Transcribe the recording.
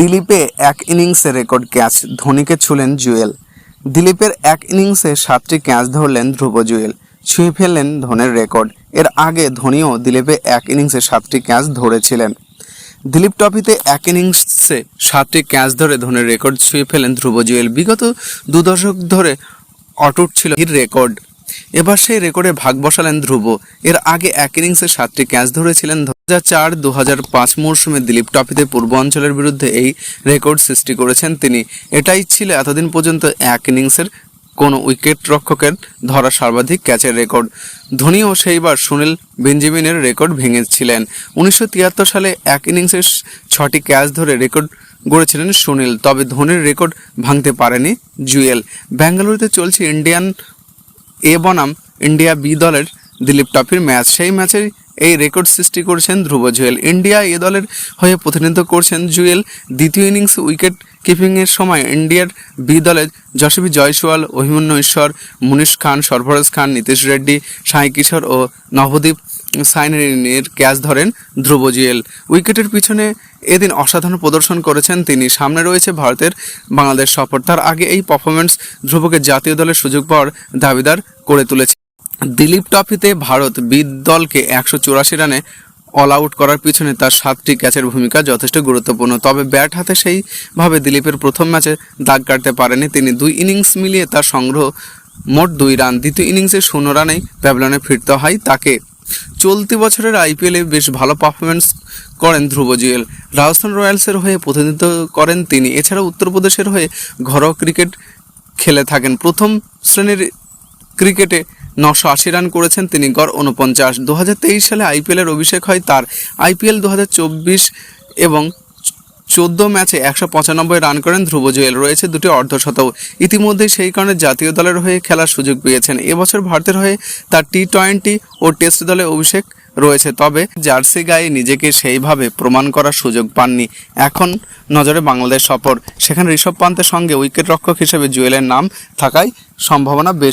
দিলীপে এক ইনিংসে record catch, ধোনিকে ছুলেন জুয়েল। দিলীপের এক ইনিংসে সাতটি ক্যাচ ধরলেন ধ্রুব জুয়েল, ছুঁয়ে ফেললেন ধোনের রেকর্ড। এর আগে ধোনিও দিলীপে এক ইনিংসে সাতটি ক্যাচ ধরেছিলেন। দিলীপ ট্রফিতে এক ইনিংসে সাতটি ক্যাচ ধরে ধোনির রেকর্ড ছুঁয়ে ফেলেন ধ্রুব জুয়েল। বিগত দু দশক ধরে অটুট ছিল রেকর্ড। এবার সেই রেকর্ডে ভাগ বসালেন ধ্রুব। এর আগে এক ইনিংসে সাতটি ক্যাচ ধরেছিলেন। দু হাজার চার, দু হাজার পাঁচ মরশুমে দিলীপ ট্রফিতে পূর্বাঞ্চলের বিরুদ্ধে এই রেকর্ড সৃষ্টি করেছেন তিনি। এটাই ছিল এতদিন পর্যন্ত এক ইনিংসের কোনো উইকেট রক্ষকের ধরা সর্বাধিক ক্যাচের রেকর্ড। ধোনিও সেইবার সুনীল বেঞ্জামিনের রেকর্ড ভেঙেছিলেন। উনিশশো তিয়াত্তর সালে এক ইনিংসে ছটি ক্যাচ ধরে রেকর্ড গড়েছিলেন সুনীল, তবে ধোনির রেকর্ড ভাঙতে পারেনি জুয়েল। বেঙ্গালুরুতে চলছে ইন্ডিয়ান এ বনাম ইন্ডিয়া বি দলের দিলীপ ট্রফির ম্যাচ। সেই ম্যাচের এই রেকর্ড সৃষ্টি করছেন ধ্রুব জুয়েল। ইন্ডিয়া এ দলের হয়ে প্রতিনিধিত্ব করছেন জুয়েল। দ্বিতীয় ইনিংস উইকেট কিপিংয়ের সময় ইন্ডিয়ার বি দলের যশবী জয়সওয়াল, অভিমন্যু ঈশ্বর, মুনিশ খান, সরফরাজ খান, নীতিশ রেড্ডি, সাই কিশোর ও নবদীপ সাইনের ক্যাচ ধরেন ধ্রুব জুয়েল উইকেটের পিছনে এদিন অসাধারণ প্রদর্শন করেছেন তিনি। সামনে রয়েছে ভারতের বাংলাদেশ সফর। তার আগে এই পারফরমেন্স ধ্রুবকে জাতীয় দলের সুযোগ পাওয়ার দাবিদার করে তুলেছে। দিলীপ ট্রফিতে ভারত বিদ দলকে একশো চুরাশি রানে অল আউট করার পিছনে তার সাতটি ক্যাচের ভূমিকা যথেষ্ট গুরুত্বপূর্ণ। তবে ব্যাট হাতে সেইভাবে দিলীপের প্রথম ম্যাচে দাগ কাটতে পারেনি তিনি। দুই ইনিংস মিলিয়ে তার সংগ্রহ মোট দুই রান। দ্বিতীয় ইনিংসে শূন্য রানেই প্যাভলনে ফিরতে হয় তাকে। চলতি বছরের আইপিএলে বেশ ভালো পারফরমেন্স করেন ধ্রুব জুয়েল। রাজস্থান রয়্যালসের হয়ে প্রতিনিধিত্ব করেন তিনি। এছাড়া উত্তরপ্রদেশের হয়ে ঘরোয়া ক্রিকেট খেলে থাকেন। প্রথম শ্রেণির ক্রিকেটে নশো আশি রান করেছেন তিনি, গড় উনপঞ্চাশ দু সালে আইপিএলের অভিষেক হয় তার। আইপিএল দু হাজার চব্বিশ এবং চোদ্দ ম্যাচে একশো পঁচানব্বই রান করেন ধ্রুব জুয়েল। রয়েছে দুটি অর্ধশতক। ইতিমধ্যে সেই কারণে জাতীয় দলের হয়ে খেলার সুযোগ পেয়েছেন। এবছর ভারতের হয়ে তার টি টোয়েন্টি ও টেস্ট দলে অভিষেক রয়েছে। তবে জার্সি গায়ে নিজেকে সেইভাবে প্রমাণ করার সুযোগ পাননি। এখন নজরে বাংলাদেশ সফর। সেখানে ঋষভ পান্তের সঙ্গে উইকেট রক্ষক হিসেবে জুয়েলের নাম থাকায় সম্ভাবনা বেশ